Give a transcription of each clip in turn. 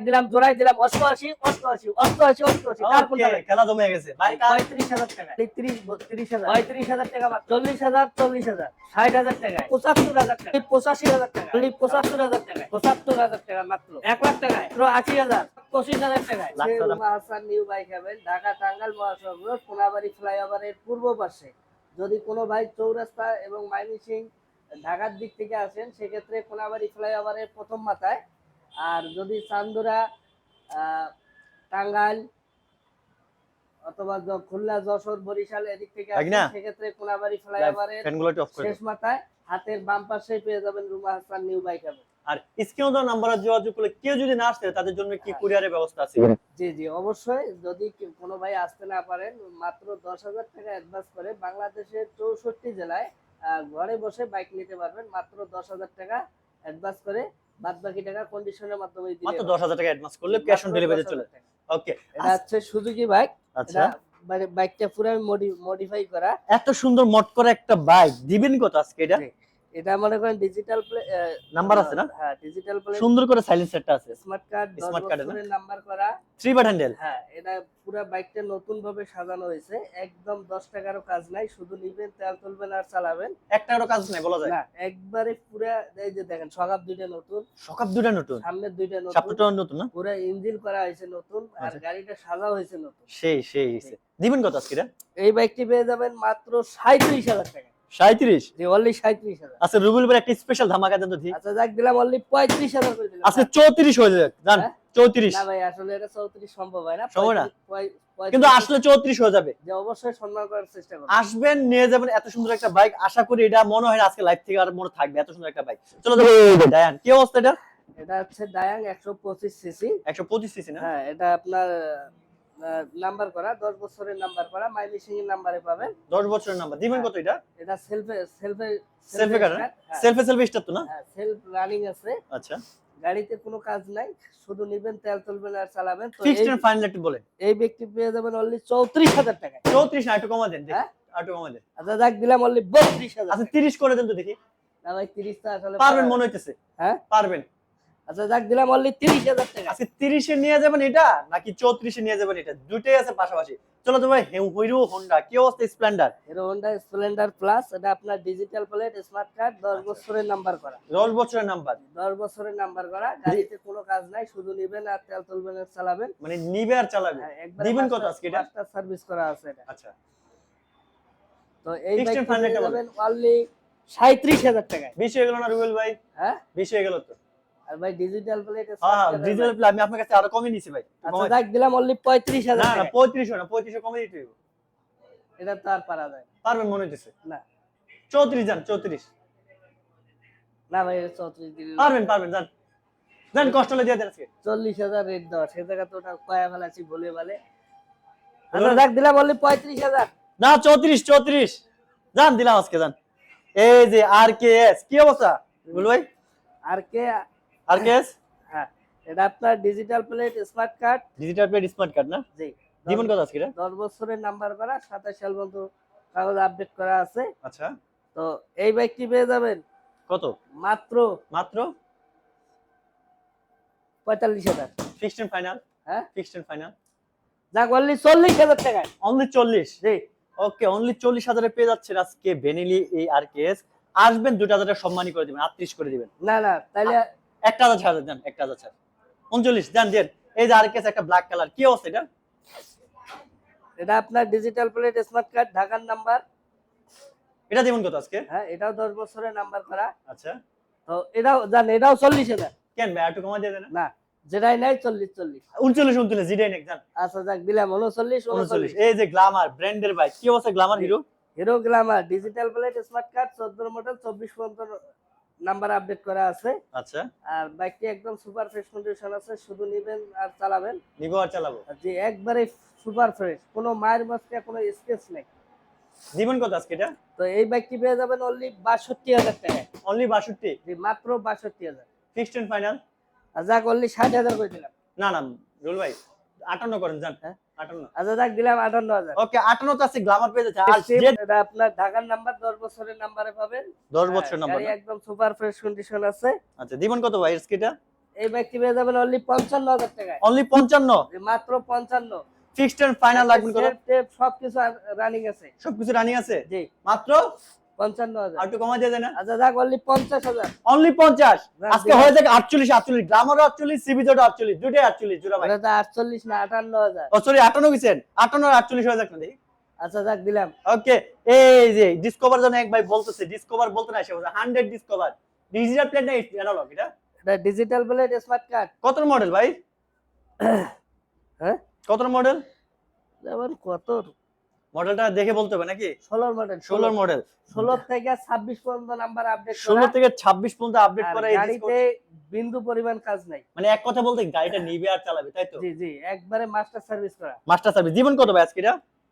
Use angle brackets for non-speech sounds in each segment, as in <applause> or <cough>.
দিলাম জোড়াই দিলাম অষ্টআশি অষ্টআশি অষ্টআশি অষ্টআশি তার কোনটা ওকে নাই? খেলা জমে গেছে। পঁয়ত্রিশ হাজার টাকা তেত্রিশ বত্রিশ হাজার। পঁয়ত্রিশ হাজার টাকা চল্লিশ হাজার চল্লিশ হাজার ষাট হাজার টাকা পঁচাত্তর হাজার টাকা। পঁচাশি হাজার টাকা। পঁচাত্তর হাজার টাকা পঁচাত্তর হাজার টাকা মাত্র। এক লাখ টাকায়। মাত্র আশি হাজার পঁচিশ হাজার টাকায়। টাকা। Hasan new bike haven Dhaka Tangail মহাসড়ক রোড কোনাবাড়ি ফ্লাইওভারের পূর্ব পাশে। যদি কোনো ভাই চৌরাস্তা এবং মাইমিসিং ঢাকার দিক থেকে আসেন সেক্ষেত্রে কোনাবাড়ি ফ্লাইওভারের প্রথম মাথায় আর যদি চান্দুরা টাঙ্গাইল অথবা খুলনা যশোর বরিশাল এদিক থেকে সেক্ষেত্রে কোনাবাড়ি ফ্লাইওভারের শেষ মাথায় হাতের বাম পাশে পেয়ে যাবেন Ruma Hasan new bike haven আর স্ক্রিনে দেওয়া নাম্বারে যোগাযোগ করলে কেউ যদি না আসতে তাদের জন্য কি কুরিয়ারের ব্যবস্থা আছে? জি জি অবশ্যই। যদি কোনো ভাই আসতে না পারেন মাত্র দশ হাজার টাকা অ্যাডভান্স করে বাংলাদেশের চৌষট্টি জেলায় আহ, ঘরে বসে বাইক নিতে পারবেন। মাত্র দশ হাজার টাকা অ্যাডভান্স করে বাদ বাকি টাকা কন্ডিশনের মাধ্যমে দিলে মাত্র হবে। দশ হাজার টাকা অ্যাডভান্স করলে ক্যাশ অন ডেলিভারি চলে। ওকে এটা হচ্ছে সুজুকি বাইক আচ্ছা। মানে বাইকটা পুরো মডিফাই করা। এত সুন্দর মট করা একটা বাইক দিবেন কত আজকে এটা। এটা মনে করেন ডিজিটাল নাম্বার আছে না? হ্যাঁ ডিজিটাল সুন্দর করে সাইলেন্সারটা আছে। স্মার্ট কার্ড এ না? নাম্বার করা। থ্রি বাট হ্যান্ডেল হ্যাঁ এটা পুরো বাইকটা নতুন ভাবে সাজানো হয়েছে। একদম দশ টাকারও কাজ নাই শুধু নিবেন তেল তুলবেন আর চালাবেন। কাজ নাই বলা যায়। না একবারে পুরা এই যে দেখেন সকাপ দুইটা নতুন। সকাপ দুটা নতুন? সামনের দুইটা নতুন। সাপটা নতুন না? পুরো ইঞ্জিন করা হয়েছে নতুন আর আচ্ছা। গাড়িটা সাজা হয়েছে নতুন। সেই সেই। দিবেন কত আজকে এই বাইকটি পেয়ে যাবেন মাত্র সাঁত্রিশ হাজার টাকা। সাঁত্রিশ যে অনলি সাঁত্রিশ হাজার। আচ্ছা রুবেল ভাই একটা স্পেশাল ধামাকা দেন তো ঠিক আচ্ছা যাক দিলাম অনলি পঁয়ত্রিশ হাজার করে দিলাম। আজকে চৌত্রিশ হয়ে যাক জান? চৌত্রিশ। না ভাই আসলে এটা চৌত্রিশ সম্ভব হয় না সম্ভব না? পঁয়ত্রিশ- পঁয়- পঁয়ত্রিশ- কিন্তু আসলে চৌত্রিশ হয়ে যাবে। যে অবশ্যই সম্মান করার চেষ্টা আসবেন নিয়ে যাবেন এত সুন্দর একটা বাইক আশা করি এটা মনে হয় না আজকে লাইফ থেকে আর মনে থাকবে এত সুন্দর একটা বাইক চলো ডায়ান কি অবস্থা এটা? এটা হচ্ছে ডায়াং একশো পঁচিশ সিসি একশো পঁচিশ সিসি না? হ্যাঁ এটা আপনার নাম্বার করা দশ বছরের নাম্বার করা মাই মিসিং এর নাম্বারে পাবেন। দশ বছরের নাম্বার দিবেন কত এটা? এটা সেলফে সেলফে সেলফে কার সেলফে সেলফে স্টার তো না? সেলফ রানিং আছে। আচ্ছা। গাড়িতে কোনো কাজ নাই শুধু নিবেন তেল তুলবেন আর চালাবেন। তো ফিক্সড এই- এন্ড ফাইনাল একটু বলেন এই ব্যক্তি পেয়ে যাবেন অনলি চৌত্রিশ হাজার টাকা চৌত্রিশ না একটু কমা দেন হ্যাঁ? একটু কমা দেন। আচ্ছা যাক দিলাম অনলি বত্রিশ হাজার আচ্ছা তিরিশ করে দেন তো দেখি। না ভাই তিরিশটা আসলে পারবেন মনে হইতেছে। হ্যাঁ? পারবেন। আচ্ছা যাক দিলাম অনলি তিরিশ হাজার টাকা। আজকে তিরিশে নিয়ে যাবেন এটা নাকি চৌত্রিশে নিয়ে যাবেন এটা? দুটোই আছে পাশাপাশি। চলো তো ভাই হিরো হোন্ডা কি অবস্থা Splendor Hero Honda Splendor plus এটা আপনার ডিজিটাল প্লেট স্মার্ট কার্ড দশ আচ্ছা। বছরের নাম্বার করা। দশ বছরের নাম্বার দশ বছরের নাম্বার করা গাড়িতে কোনো কাজ নাই শুধু নিবেন আর তেল তুলবেন আর চালাবেন। মানে নিবে আর চালাবে? হ্যাঁ, দিবেন কত আজকে এটা? পাঁচটা সার্ভিস করা আছে এটা। আচ্ছা। তো এই বাইকটা। যাবেন অনলি সাঁত্রিশ হাজার টাকায়। বেশি হয়ে গেল না রুবেল ভাই? হ্যাঁ? বেশি হয়ে গেল তো। আর ভাই ডিজিটাল প্লেট হ্যাঁ হ্যাঁ ডিজিটাল প্লে আমি আপনার কাছে আরও কমে নিছি ভাই। আচ্ছা দিলাম অনলি পঁয়ত্রিশ হাজার না না টাকা। পঁয়ত্রিশ না পঁয়ত্রিশ কমে দিতে হইব। এটা তো আর পারা যায়। পারবেন মনে হইতেছে? না। চৌত্রিশ যান চৌত্রিশ। না ভাই এটা চৌত্রিশ পারবেন পারবেন যান। যান কষ্ট হলে দিয়ে দেন আজকে। চল্লিশ হাজার রেট দেওয়া সে জায়গা তো ওটা কয়া ফেলাছি বলে বলে। আচ্ছা দেখ দিলাম অনলি পঁয়ত্রিশ হাজার। না চৌত্রিশ চৌত্রিশ। যান দিলাম আজকে যান। এই যে আর কে এস কি অবস্থা? রুবেল ভাই। আর কে আর কে এস হ্যাঁ এটা আপনার digital plate smart card digital plate smart card না? জি। দিবেন কত আজকে এটা? দশ বছরের নাম্বার করা সাতাশ সাল পর্যন্ত কাগজ আপডেট করা আছে। আচ্ছা। তো এই বাইকটি পেয়ে যাবেন। কত? মাত্র মাত্র? পঁয়তাল্লিশ হাজার। ফিক্সড এন্ড ফাইনাল হ্যাঁ? ফিক্সড এন্ড ফাইনাল অনলি চল্লিশ হাজার টাকায়। অনলি চল্লিশ? জি। ওকে অনলি চল্লিশ হাজারে পেয়ে যাচ্ছেন আজকে বেনিলি এই আর কে আসবেন দুটো টাকা সম্মানী করে দিবেন আটত্রিশ করে দিবেন। না না তাইলে একটা হাজার ছাড় দেন একটা হাজার ছাড়। উনচল্লিশ দেন দেন। এই যে আর একটা ব্ল্যাক কালার কি অবস্থা এটা? এটা আপনার ডিজিটাল প্লেট স্মার্ট কার্ড ঢাকার নাম্বার এটা দিবেন কত আজকে? হ্যাঁ এটাও দশ বছরের নাম্বার করা। আচ্ছা। তো এটাও জান এটাও চল্লিশ হাজার। কেন ভাই একটু কমা দিয়ে দেন না। যেটাই নাই চল্লিশ চল্লিশ। উনচল্লিশ উনচল্লিশ জিডাই নেক যান আচ্ছা যাক দিলাম উনচল্লিশ উনচল্লিশ। এই যে গ্লামার ব্র্যান্ডের বাইক কি অবস্থা Glamour Hero Hero Glamour digital plate smart card চোদ্দ মডেল চব্বিশ পর্যন্ত নাম্বার আপডেট করা আছে। আচ্ছা। আর বাইকটি একদম সুপার ফ্রেশ কন্ডিশন আছে শুধু নিবেন আর চালাবেন। নিবো আর চালাবো? যে একবারে সুপার ফ্রেশ কোনো মায়ের মাঝকে কোনো স্কেচ নেই। জীবন কত আজকে এটা? তো এই বাইকটি পেয়ে যাবেন অনলি বাষট্টি হাজার টাকায়। অনলি বাষট্টি? যে মাত্র বাষট্টি হাজার। ফিক্সড এন্ড ফাইনাল অনলি ষাট হাজার করে দিলাম। না না রুল ভাই আটান্ন করেন যান? আটান্ন। আচ্ছা যাক দিলাম আটান্ন হাজার। ওকে আটান্ন তো আছে গ্লামার পেয়ে যাচ্ছে। আর এটা আপনার ঢাকার নাম্বার দশ বছরের নাম্বারে পাবেন। দশ বছর নাম্বার একদম সুপার ফ্রেশ কন্ডিশন আছে। আচ্ছা দিবেন কত ভাই স্কিটা? এই বাইকটি পেয়ে যাবেন অনলি পঞ্চান্ন হাজার টাকায়। অনলি পঞ্চান্ন? মাত্র পঞ্চান্ন। ফিক্সড এন্ড ফাইনাল টেপ সবকিছু রানিং আছে। সবকিছু রানিং আছে? জি। মাত্র? পঞ্চান্ন হাজার। একটু কমা যায় না আচ্ছা যাক অনলি পঞ্চাশ হাজার। অনলি পঞ্চাশ? আজকে হয়ে যাক আটচল্লিশ আটচল্লিশ। গ্রামারও আটচল্লিশ সিবিজোডও আটচল্লিশ। দুটাই আটচল্লিশ জোড়া ভাই। আটচল্লিশ না আটান্ন হাজার। ও সরি আটান্ন গেছেন আটান্ন আটচল্লিশ হয়ে যাক না দেখি। আচ্ছা যাক দিলাম। ওকে এই যে ডিসকভার জন্য এক ভাই বলতেছে ডিসকভার বলতে না সে হান্ড্রেড ডিসকভার ডিজিটাল প্লেট না অ্যানালগ এটা? এটা ডিজিটাল প্লেট স্মার্ট কার্ড কত মডেল ভাই? <coughs> হ্যাঁ? কত মডেল যেমন কত? মডেলটা দেখে বলতে হবে নাকি? ষোলোর মডেল ষোলোর মডেল ষোলো থেকে ছাব্বিশ পর্যন্ত নাম্বার আপডেট ষোলো থেকে ছাব্বিশ পর্যন্ত আপডেট করা গাড়িতে বিন্দু পরিমাণ কাজ নাই। মানে এক কথা বলতে গাড়িটা নিবে আর চালাবে তাই তো? জি জি একবারে মাস্টার সার্ভিস করা। মাস্টার সার্ভিস জীবন কত ভাই আজকে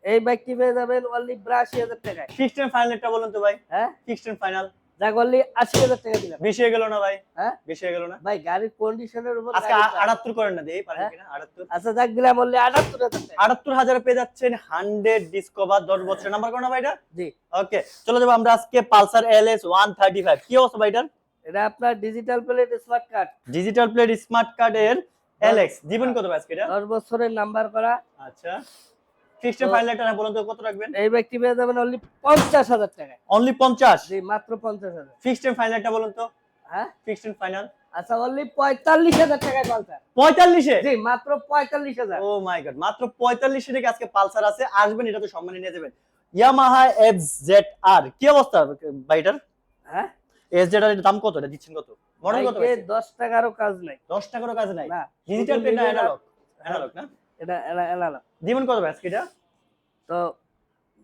এই বাইকটি পেয়ে যাবেন? অনলি বিরাশি হাজার টাকায় ফিক্সড ফাইনাল ফাইনালটা বলুন তো ভাই। হ্যাঁ? ফিক্সড ফাইনাল যাক অনলি আশি হাজার টাকা দিলাম। বেশি হয়ে গেল না ভাই? হ্যাঁ? বেশি হয়ে গেল না? ভাই গাড়ির কন্ডিশনের উপর আজকে গাড়ির আটাত্তর করেন না পারেন হ্যাঁ? কিনা? আটাত্তর। আচ্ছা যাক দিলাম অনলি আটাত্তর হাজার আটাত্তর হাজারে পেয়ে যাচ্ছেন হান্ড্রেড ডিসকভার দশ বছর নাম্বার কোন ভাই এটা? জি। ওকে চলে যাব আমরা আজকে Pulsar L S one thirty five কি অবস্থা ভাই এটার? এটা আপনার digital plate smart card digital plate smart LX জীবন কত আজকে এটা? দশ বছরের নাম্বার করা। আচ্ছা। বলুন তো কত রাখবেন? এই ব্যক্তি পেয়ে যাবেন অনলি অনলি জি মাত্র বলুন তো। হ্যাঁ? ফাইনাল আচ্ছা অনলি পঁয়তাল্লিশ হাজার টাকায় পালসার। পঁয়তাল্লিশে? জি মাত্র পঁয়তাল্লিশ হাজার। ও মাই গড মাত্র পঁয়তাল্লিশে থেকে আজকে পালসার আছে আসবেন এটা তো সম্মানে নিয়ে যাবেন। ইয়ামাহা এফ জেড আর কি অবস্থা ভাইটার? হ্যাঁ? এস জেড এর দাম কত? এটা দিচ্ছেন কত? মডেল টাকারও কাজ নাই। দশ টাকারও কাজ নাই? ডিজিটাল অ্যানালগ অ্যানালগ না এটা এলা- দিবেন কত আজকে এটা তো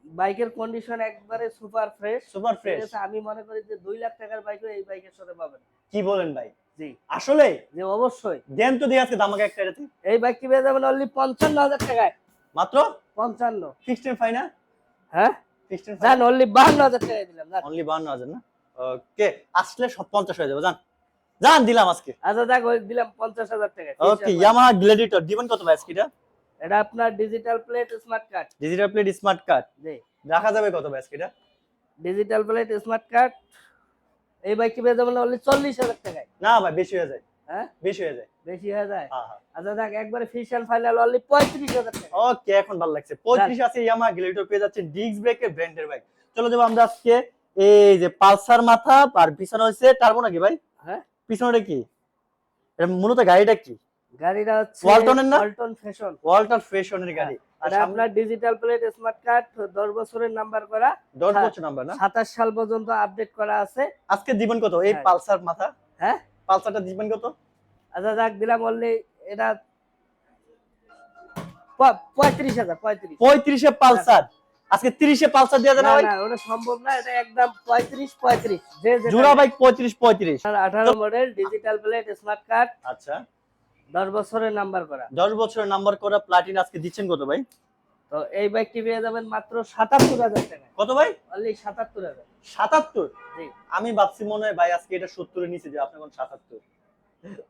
বাইকের কন্ডিশন একবারে সুপার ফ্রেশ সুপার ফ্রেশ আমি মনে করি যে দুই লাখ টাকার বাইকও এই বাইকের সাথে পাবেন। কি বলেন ভাই? জি। আসলে? যে অবশ্যই। দেন তো দিয়ে আজকে দামাকে একটা এটাতে। এই বাইকটি পেয়ে যাবেন অনলি পঞ্চান্ন হাজার টাকায়। মাত্র? পঞ্চান্ন। ফিক্সড এন্ড ফাইনাল হ্যাঁ? ফিক্সড এন্ড জান অনলি বাহান্ন হাজার টাকায় দিলাম জান অনলি 52000 না? ওকে আসলে সব 50 হয়ে যাবে জান জান দিলাম আজকে। আচ্ছা দেখ দিলাম পঞ্চাশ হাজার টাকায়। ওকে ইয়ামাহা গ্ল্যাডিয়েটর দিবেন কত ভাই আজকে এটা এটা আপনার digital plate smart card digital plate smart card জি। রাখা যাবে কত আজকে এটা? ডিজিটাল প্লেট স্মার্ট কার্ড এই বাইকটি পেয়ে যাবেন অনলি চল্লিশ হাজার টাকায়। না ভাই বেশি হয়ে যায়। হ্যাঁ? বেশি হয়ে যায়। বেশি হয়ে যায়? হ্যাঁ হ্যাঁ। আচ্ছা দেখ একবারে ফিশ অ্যান্ড ফাইনাল অনলি পঁয়ত্রিশ হাজার টাকা। ওকে এখন ভালো লাগছে। 35 আছে ইয়ামাহা গ্ল্যাডিয়েটর পেয়ে যাচ্ছে ডিস্ক ব্রেকের ব্র্যান্ডের বাইক চলো যাব আমরা আজকে এই যে পালসার মাথা আর পিছনে হচ্ছে টার্বো নাকি ভাই? হ্যাঁ। পিছনে কি? এটা মূলত গাড়িটা কি? গাড়িটা হচ্ছে ওয়ালটনের না? ওয়ালটন ফ্যাশন। ওয়াল্টার ফ্যাশনের গাড়ি। আর আপনার ডিজিটাল প্লেট স্মার্ট কার্ড দশ বছরের নাম্বার করা 10 হ্যাঁ। বছর নাম্বার না? সাতাশ সাল পর্যন্ত আপডেট করা আছে। আজকে দিবেন কত? এই হ্যাঁ। পালসার মাথা? হ্যাঁ? পালসারটা দিবেন কত? আচ্ছা যাক দিলাম অনলি এটা প- পঁয়ত্রিশ হাজার পঁয়ত্রিশ। পঁয়ত্রিশে পালসার। আজকে তিরিশে পালসার দেওয়া যাবে না না ওটা সম্ভব না এটা একদম পঁয়ত্রিশ পঁয়ত্রিশ। যে যেটা জোড়া বাইক পঁয়ত্রিশ পঁয়ত্রিশ। আঠারো model digital plate smart card আচ্ছা। দশ বছরের নাম্বার করা। দশ বছরের নাম্বার করা প্লাটিন আজকে দিচ্ছেন কত ভাই? তো এই বাইকটি পেয়ে যাবেন মাত্র সাতাত্তর হাজার টাকা কত ভাই? অনলি সাতাত্তর হাজার। সাতাত্তর? আমি ভাবছি মনে হয় ভাই আজকে এটা সত্তরের নিচে যে আপনি কোন সাতাত্তর।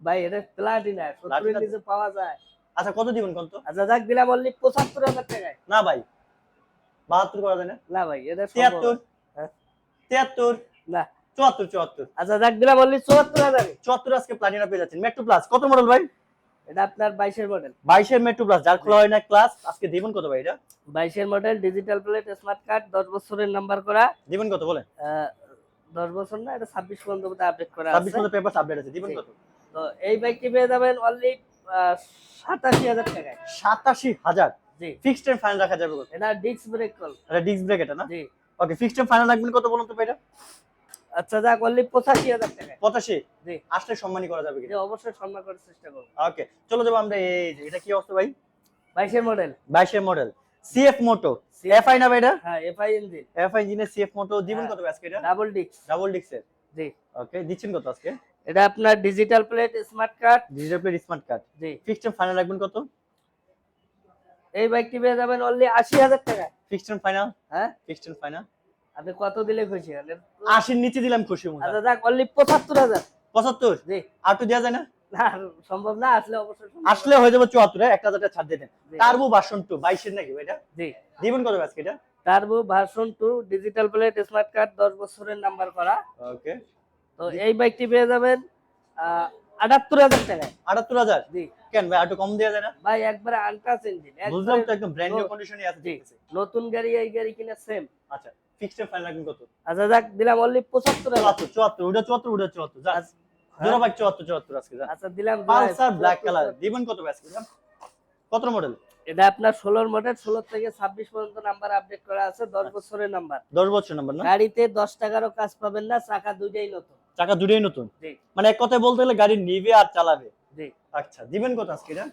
ভাই এটা প্লাটিনা সত্তরের নিচে পাওয়া যায়। আচ্ছা কত দিবেন কত আচ্ছা যাক দিলাম অনলি পঁচাত্তর হাজার টাকায়। না ভাই বাহাত্তর করা যায় না? না ভাই এটা তিয়াত্তর। হ্যাঁ। তিয়াত্তর? না। চুয়াত্তর চুয়াত্তর। আচ্ছা যাক দিলাম অনলি চুয়াত্তর হাজারে। চুয়াত্তর আজকে প্লাটিনা পেয়ে যাচ্ছেন। মেট্রো প্লাস কত মডেল ভাই? এটা আপনার বাইশের মডেল বাইশের মেট্রো প্লাস যার খোলা হয় না ক্লাস আজকে দিবেন কত ভাই এটা? বাইশের model digital plate smart card দশ বছরের নাম্বার করা। দিবেন কত বলেন আহ, দশ বছর না এটা ছাব্বিশ পর্যন্ত আপডেট করা আছে। মতো পেপার আপডেট আছে দিবেন কত? তো এই বাইকটি পেয়ে যাবেন অনলি সাতাশি হাজার টাকায়। সাতাশি হাজার? জি। ফিক্সড এন্ড ফাইনাল রাখা যাবে এটা ডিস্ক ব্রেক কল এটা ডিস্ক ব্রেক এটা না? জি। ওকে ফিক্সড এন্ড ফাইনাল রাখবেন কত বলুন তো ভাই এটা আচ্ছা যাক অনলি পঁচাশি হাজার টাকায় পঁচাশি? জি। আসলে সম্মানই করা যাবে যে অবশ্যই সম্মান করার চেষ্টা করব। ওকে চলো যাব আমরা এই যে এটা কি অবস্থা ভাই? বাইশের মডেল। বাইশের মডেল। সিএফ মোটো এফআই না এটা? হ্যাঁ এফআই ইঞ্জিন এফআই ইঞ্জিনের সিএফ মোটো দিবেন হ্যাঁ। কত আজকে এটা? ডাবল ডিস্ক ডাবল ডিক্সের জি। ওকে দিচ্ছেন কত আজকে? এটা আপনার digital plate smart card digital plate smart card জি। ফিক্সড ফাইনাল রাখবেন কত? এই বাইকটি পেয়ে যাবেন অনলি আশি হাজার টাকা। ফিক্সড ফাইনাল হ্যাঁ। ফিক্সড ফাইনাল আপনি কত দিলে খুশি হলেন আশির নিচে দিলাম খুশি মনে আচ্ছা যাক অনলি পঁচাত্তর হাজার। পঁচাত্তর? জি। আর তো দেওয়া যায় না? না সম্ভব না আসলে অবশ্যই আসলে হয়ে যাবে চুয়াত্তর এক হাজার টাকা ছাড় দিয়ে দেন। জি। টার্বো ভার্সন টু বাইশের নাকি এটা জি। দিবেন কত আজকে এটা? Turbo version two digital plate smart card দশ বছরের নাম্বার করা। ওকে তো এই বাইকটি পেয়ে যাবেন আটাত্তর হাজার টাকায়। আটাত্তর হাজার? জি। কেন ভাই একটু কম দেওয়া যায় না? ভাই একবারে আনটাচ ইঞ্জিন বুঝলাম তো একদম ব্র্যান্ড নিউ কন্ডিশনে আছে নতুন গাড়ি এই গাড়ি কিনা সেম আচ্ছা। ফিক্সড ফাইন রাখবেন কত? আচ্ছা যাক দিলাম অনলি পঁচাত্তর হাজার। চুয়াত্তর চুয়াত্তর ওটা চুয়াত্তর ওটা চুয়াত্তর যা। আচ্ছা, জোড়া বাইক চুয়াত্তর চুয়াত্তর আজকে যা। আচ্ছা দিলাম পালসার ব্ল্যাক কালার দিবেন কত আজকে যা? কত মডেল এটা আপনার ষোলোর মডেল ষোলো থেকে ছাব্বিশ পর্যন্ত নাম্বার আপডেট করা আছে দশ আচ্ছা। বছরের নাম্বার দশ বছর নাম্বার না? গাড়িতে দশ টাকারও কাজ পাবেন না চাকা দুইটাই নতুন। চাকা দুটোই নতুন? মানে এক কথায় বলতে গেলে গাড়ি নিবে আর চালাবে? জি। আচ্ছা দিবেন কত আজকে যা?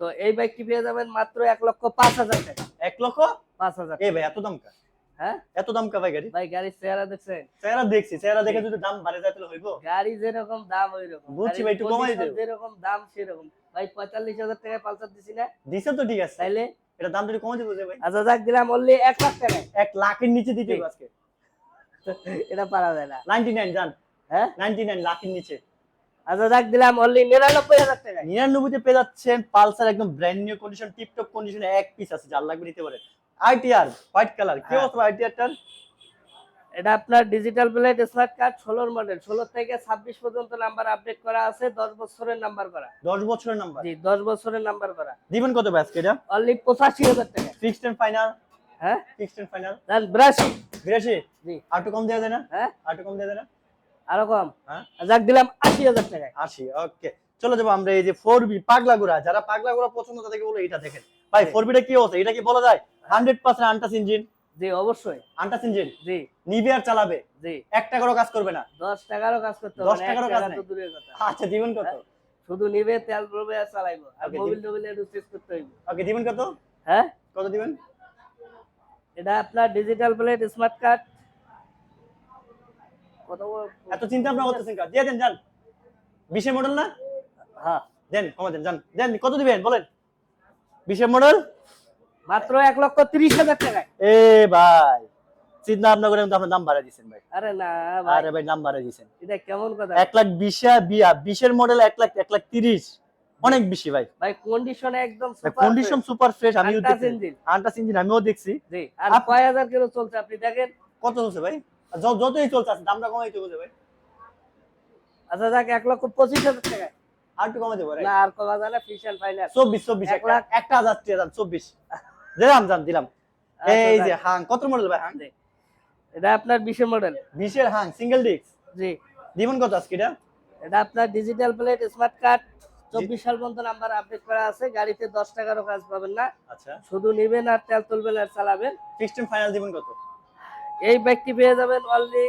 তো এই বাইকটি পেয়ে যাবেন মাত্র এক লক্ষ পাঁচ হাজার টাকা। এক লক্ষ? পাঁচ হাজার এ ভাই এত দাম কা হ্যাঁ? এত দাম কা ভাই গাড়ি? ভাই গাড়ির চেহারা দেখছেন? চেহারা দেখছি চেহারা দেখে যদি দাম বাড়ে যায় তাহলে হইব? গাড়ি যেরকম দাম ওই রকম বুঝছি ভাই, একটু কমাই দিও। যেরকম দাম সেরকম। ভাই পালসার দিছি না? দিছে তো ঠিক আছে। তাইলে? এটা দাম যদি কমে দিব ভাই? আচ্ছা যাক দিলাম অনলি এক লাখ লাখের নিচে দিতে হবে আজকে। এটা পারা যায় না। নাইনটি নাইন জান। হ্যাঁ? নাইনটি নাইন লাখের নিচে। আচ্ছা যাক দিলাম অনলি নিরানব্বই হাজার টাকায়। নিরানব্বইতে পেয়ে যাচ্ছেন পালসার একদম ব্র্যান্ড নিউ কন্ডিশন টিপটপ কন্ডিশনে এক পিস আছে যার লাগবে নিতে পারেন। আইটিআর হোয়াইট কালার কি। অবস্থা আইটিআরটার এটা আপনার ডিজিটাল প্লেট স্মার্ট কার্ড ষোলোর মডেল ষোলো থেকে ছাব্বিশ পর্যন্ত নাম্বার আপডেট করা আছে দশ বছরের নাম্বার করা। দশ বছরের নাম্বার জি দশ বছরের নাম্বার করা। দিবেন কত আজকে এটা? অনলি পঁচাশি হাজার টাকা। ফিক্সড এন্ড ফাইনাল হ্যাঁ? ফিক্সড এন্ড ফাইনাল বিরাশি। বিরাশি? জি। আর একটু কম দেওয়া যায় না? হ্যাঁ? আর একটু কম দেওয়া যায় না? আরও কম? হ্যাঁ? যাক দিলাম আশি হাজার টাকায়। আশি ওকে চলে যাব আমরা এই যে ফোর বি পাগলা গুড়া যারা পাগলা গুড়া পছন্দ তাদেরকে বলো এটা দেখেন। ভাই ফোর বিটা কি অবস্থা? এটা কি বলা যায়? হান্ড্রেড পার্সেন্ট আন্টাস ইঞ্জিন জি অবশ্যই। আন্টাস ইঞ্জিন জি। নিবে আর চালাবে? জি। এক টাকারও কাজ করবে না? দশ টাকারও কাজ করতে দশ টাকারও কাজ তো দূরের কথা। আচ্ছা দিবেন কত? শুধু নিবে তেল ভরবে আর চালাইবো। আর মোবিল। টোবিল একটু চেক করতে হইব। ওকে দিবেন কত? হ্যাঁ? কত দিবেন? এটা আপনার ডিজিটাল প্লেট স্মার্ট কার্ড কত এত চিন্তা ভাবনা করতেছেন কাজ দিয়ে দেন যান। বিশের মডেল না? হ্যাঁ দেন কমে দেন যান। দেন কত দিবেন বলেন? বিশের মডেল? মাত্র এক লক্ষ তিরিশ হাজার টাকায়। এ ভাই চিন্তা ভাবনা করে কিন্তু আপনার দাম বাড়াই দিচ্ছেন ভাই। আরে না ভাই। আরে ভাই দাম বাড়াই দিচ্ছেন এটা কেমন কথা? এক লাখ বিশা বিয়া বিশের মডেল এক লাখ এক লাখ তিরিশ। অনেক বেশি ভাই। ভাই কন্ডিশন একদম কন্ডিশন সুপার ফ্রেশ আমিও দেখছি। আন্টাস ইঞ্জিন আমিও দেখছি। জি আর আপ- কয় হাজার কিলো চলছে আপনি দেখেন? কত চলছে ভাই? যতই চলছে আছে দামটা কমাই দেবো ভাই। আচ্ছা যাক এক লক্ষ পঁচিশ হাজার টাকায়। আর একটু দেবো না আর কমা যায় না ফিশ ফাইনাল চব্বিশ চব্বিশ এক লাখ একটা হাজার টাকা দাম চব্বিশ। দিলাম দিলাম। আচ্ছা, এই যে হাং কত মডেল ভাই হাং? এটা আপনার মডেল বিশের হাং সিঙ্গেল ডিস্ক জি। কত আজকে এটা? এটা আপনার ডিজিটাল প্লেট স্মার্ট কার্ড চব্বিশ সাল পর্যন্ত নাম্বার আপডেট করা আছে। গাড়িতে দশ টাকারও কাজ পাবেন না। আচ্ছা। শুধু নিবেন আর তেল তুলবেন আর চালাবেন। ফিক্সড ফাইনাল দিবেন কত? এই ব্যাগটি পেয়ে যাবেন অনলি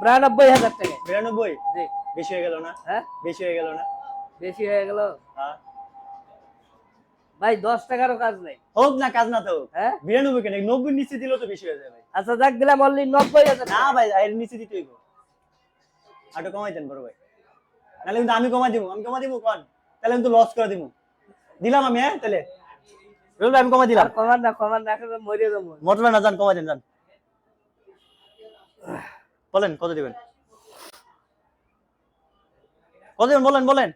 বিরানব্বই হাজার টাকায় বিরানব্বই? জি। বেশি হয়ে গেল না? হ্যাঁ? বেশি হয়ে গেল না? বেশি হয়ে গেল? হ্যাঁ। ভাই দশ টাকারও কাজ নেই। হোক না কাজ না তো। হ্যাঁ? বিরানব্বই কেন? নব্বই নিচে দিলেও তো বেশি হয়ে ভাই। আচ্ছা যাক দিলাম অনলি নব্বই হাজার না ভাই এর নিচে দিতে হইব আরও কমাই দেন বড় ভাই। নাহলে কিন্তু আমি কমাই দিব। আমি কমাই দিব কন? তাহলে কিন্তু লস করে দিব। দিলাম আমি হ্যাঁ তাহলে। রুল আমি কমাই দিলাম। কমান না কমান না খেলে মরিয়ে যাব। মোটর না যান কমাই দেন যান। বলেন কত দিবেন? কত দিবেন বলেন বলেন।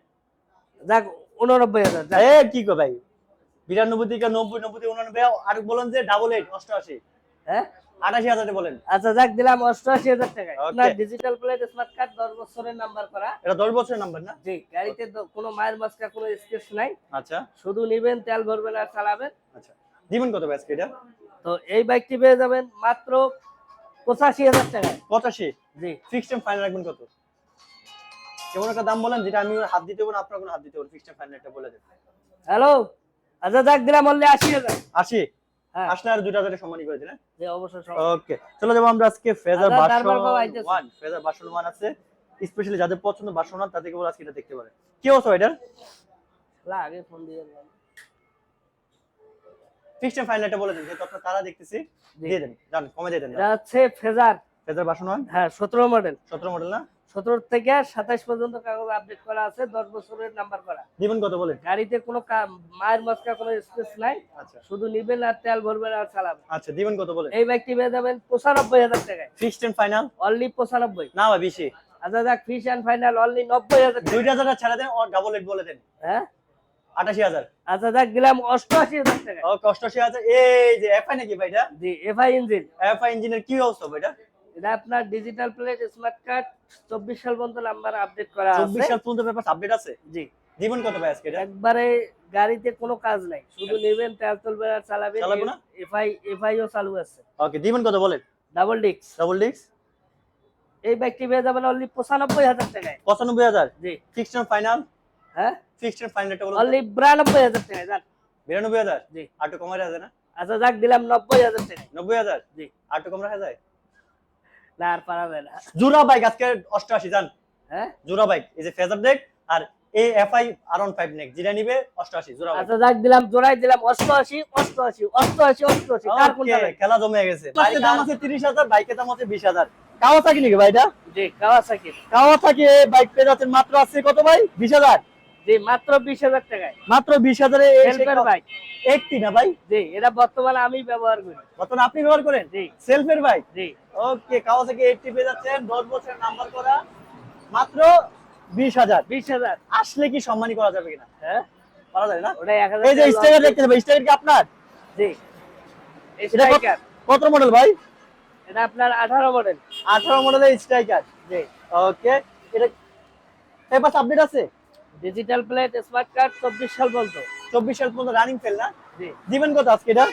যাক উননব্বই হাজার এ কি কো ভাই? বিরানব্বই থেকে নব্বই নব্বই থেকে উনানব্বই আর বলেন যে ডাবল এইট অষ্টআশি। হ্যাঁ? আটাশি হাজারে বলেন। আচ্ছা যাক দিলাম অষ্টআশি হাজার টাকায়। আপনার ডিজিটাল প্লেট স্মার্ট কার্ড দশ বছরের নাম্বার করা। এটা দশ বছরের নাম্বার না? জি গাড়িতে কোনো মায়ের মাসকা কোনো স্কেচ নাই। আচ্ছা। শুধু নিবেন তেল ভরবেন আর চালাবেন। আচ্ছা। দিবেন কত আজকে এটা? তো এই বাইকটি পেয়ে যাবেন মাত্র পঁচাশি হাজার টাকায়। পঁচাশি? জি। ফিক্সড ফাইনাল রাখবেন কত? কেমন একটা দাম বলেন যেটা আমি হাত দিতে পারব না আপনার কোনো হাত দিতে পারব ফিক্সড এন্ড ফাইনাল একটা বলে দেন। হ্যালো আচ্ছা যাক দিলাম আশি হ্যাঁ। আসলে আর দুটো হাজারের সম্মানই করে দিন জি অবশ্যই ওকে চলে যাব আমরা আজকে ফেজার আচ্ছা, ফেজার আছে। স্পেশালি যাদের পছন্দ তাদেরকে বলে আজকে এটা দেখতে পারে কি অবস্থা এটার? লা, আগে ফোন দিয়ে ফিক্সড ফাইনাল একটা বলে দেন যেহেতু আপনার তারা দেখতেছি। জি। দিয়ে দেন জান কমে দিয়ে দেন। ফেজার ফেজার হ্যাঁ সতেরো মডেল সতেরো মডেল না? সতেরো থেকে সাতাশ পর্যন্ত কাগজ আপডেট করা আছে দশ বছরের নাম্বার করা। দিবেন কত বলেন গাড়িতে কোনো মায়ের মাসকা কোনো স্পেস নাই। আচ্ছা। শুধু নিবেন আর তেল ভরবেন আর চালাবেন। আচ্ছা দিবেন কত বলেন এই বাইকটি পেয়ে যাবেন পঁচানব্বই হাজার টাকায়। ফিক্সড এন্ড ফাইনাল অনলি পঁচানব্বই। না ভাই বেশি। আচ্ছা যাক ফিশ অ্যান্ড ফাইনাল অনলি নব্বই হাজার দুইটা হাজার ছাড়া দেন ডাবল এইট বলে দেন। হ্যাঁ? আটাশি হাজার। আচ্ছা যাক দিলাম অষ্টআশি হাজার টাকা ও কষ্টশি আছে এই যে এফআই নাকি ভাই এটা? জি এফআই ইঞ্জিন এফআই ইঞ্জিনের কি অবস্থা ভাই এটা আপনার ডিজিটাল প্লেট স্মার্ট কার্ড চব্বিশ সাল পর্যন্ত নাম্বার আপডেট করা চব্বিশ আছে সাল পর্যন্ত পেপার আপডেট আছে? জি। দিবেন কত ভাই আজকে একবারে গাড়িতে কোনো কাজ নাই শুধু নেবেন তেল তুলবেন আর চালাবেন চালাবো না? এফআই এফআইও চালু আছে। ওকে দিবেন কত বলেন? ডাবল ডিক্স ডাবল ডিক্স এই বাইকটি পেয়ে যাবেন অনলি পঁচানব্বই হাজার টাকায়। পঁচানব্বই হাজার? জি। ফিক্সড এন্ড ফাইনাল হ্যাঁ? ফিক্সড ফাইনাল অনলি বিরানব্বই হাজার টাকায় যান। বিরানব্বই হাজার? জি। আটটু কমাই আছে না? আচ্ছা যাক দিলাম নব্বই হাজার টাকায়। নব্বই হাজার? জি। আটটু কম রাখা যায়? না আর পারা যায় না। জুরা বাইক আজকে অষ্টআশি জান। হ্যাঁ? জুরা বাইক এই যে ফেজার ডেক আর এ এফ আই আর অন ফাইভ নেক যেটা নিবে অষ্টআশি জোড়া বাইক আচ্ছা যাক দিলাম জোড়াই দিলাম অষ্টআশি অষ্টআশি অষ্টআশি অষ্টআশি কার কোনটা? খেলা জমে গেছে। বাইকের দাম আছে তিরিশ হাজার বাইকের দাম আছে বিশ হাজার। কাওয়াসাকি নাকি ভাই এটা? জি কাওয়াসাকি। কাওয়াসাকি বাইক পেয়ে যাচ্ছেন মাত্র আছে কত ভাই? বিশ হাজার। জি মাত্র বিশ হাজার টাকায়। মাত্র বিশ হাজারে সেলফের বাইক একটি না ভাই? জি এটা বর্তমানে আমি ব্যবহার করি। বর্তমানে আপনি ব্যবহার করেন? জি। সেলফের বাইক জি। ওকে কাওয়াসাকি এইটটি পেয়ে যাচ্ছেন। দশ বছরের নাম্বার করা। মাত্র বিশ হাজার। আসলে কি সম্মানী করা যাবে কিনা? হ্যাঁ? পারা যায় না? ওটা এক হাজার এই যে স্টিকার দেখতে পাবেন স্টিকার কি আপনার? জি। এটা কত- মডেল ভাই? এটা আপনার আঠারো মডেল আঠারো মডেলের স্ট্রাইকার জি। ওকে এটা আপডেট আছে? ডিজিটাল প্লেট স্মার্ট কার্ড চব্বিশ সাল পর্যন্ত। চব্বিশ সাল পর্যন্ত রানিং ফেল না? জি। দিবেন কত আজকে এটা?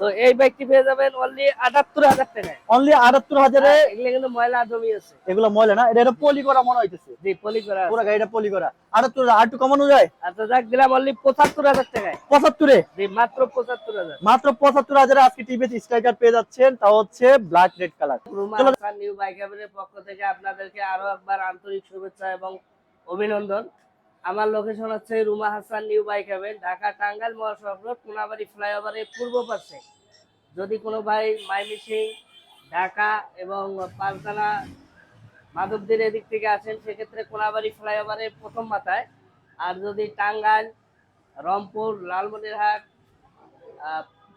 তো এই বাইকটি পেয়ে যাবেন অনলি আটাত্তর হাজার টাকায়। অনলি আটাত্তর হাজারে? হ্যাঁ, এগুলো কিন্তু ময়লা জমি আছে। এগুলো ময়লা না? এটা এটা পলি করা মনে হইতেছে। জি পলি করা পুরো গাড়িটা পলি করা। আটাত্তর আর একটু কমানো যায়? আচ্ছা যাক দিলাম অনলি পঁচাত্তর হাজার টাকায়। পঁচাত্তরে? জি মাত্র পঁচাত্তর হাজার। মাত্র পঁচাত্তর হাজারে আজকে টিভিএস স্ট্রাইকার পেয়ে যাচ্ছেন। তা হচ্ছে black red colour. New bike পক্ষ থেকে আপনাদেরকে আরও একবার আন্তরিক শুভেচ্ছা এবং অভিনন্দন। আমার লোকেশন হচ্ছে Ruma Hasan new bike haven Dhaka Tangail মহাসড়ক রোড কোনাবাড়ি ফ্লাইওভারের পূর্ব পাশে। যদি কোনো ভাই মাইমিসিং ঢাকা এবং পাঁচদানা মাধবদের এদিক থেকে আসেন, সেক্ষেত্রে কোনাবাড়ি ফ্লাইওভারের প্রথম মাথায়। আর যদি টাঙ্গাইল, রংপুর, লালমনিরহাট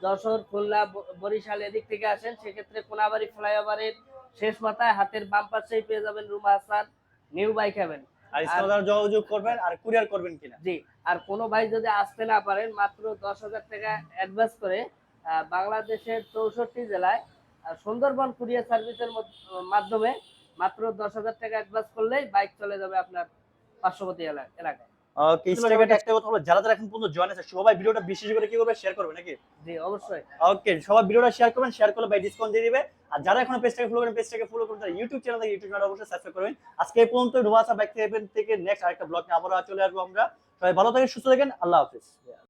যশোর, খুলনা বরিশাল এদিক থেকে আসেন, সেক্ষেত্রে কোনাবাড়ি ফ্লাইওভারের শেষ মাথায় হাতের বাম পাশেই পেয়ে যাবেন Ruma Hasan new bike haven আর ইসলাম যোগাযোগ করবেন আর কুরিয়ার করবেন কিনা? জি আর কোনো ভাই যদি আসতে না পারেন মাত্র দশ হাজার টাকা অ্যাডভান্স করে আহ, বাংলাদেশের চৌষট্টি জেলায় সুন্দরবন কুরিয়ার সার্ভিসের মধ্য- মাধ্যমে মাত্র দশ হাজার টাকা অ্যাডভান্স করলেই বাইক চলে যাবে আপনার পার্শ্ববর্তী এলাকা এলাকায়। ওকে স্ট্রাইকার একটা কথা হলো যারা যারা এখন পর্যন্ত জয়েন আছে সবাই ভিডিওটা বিশেষ করে কি করবে? শেয়ার করবে নাকি? জি অবশ্যই। ওকে সবাই ভিডিওটা শেয়ার করবেন শেয়ার করলে ভাই ডিসকাউন্ট দিয়ে দিবে। আর যারা এখন পেজটাকে ফলো করেন পেজটাকে ফলো করুন তারা ইউটিউব চ্যানেল থেকে ইউটিউব চ্যানেল অবশ্যই সাবস্ক্রাইব করবেন। আজকে এই পর্যন্ত নোয়াসা থেকে নেক্সট আরেকটা ব্লগ নিয়ে আবার চলে আসব আমরা। সবাই ভালো থাকেন সুস্থ থাকেন আল্লাহ হাফিজ।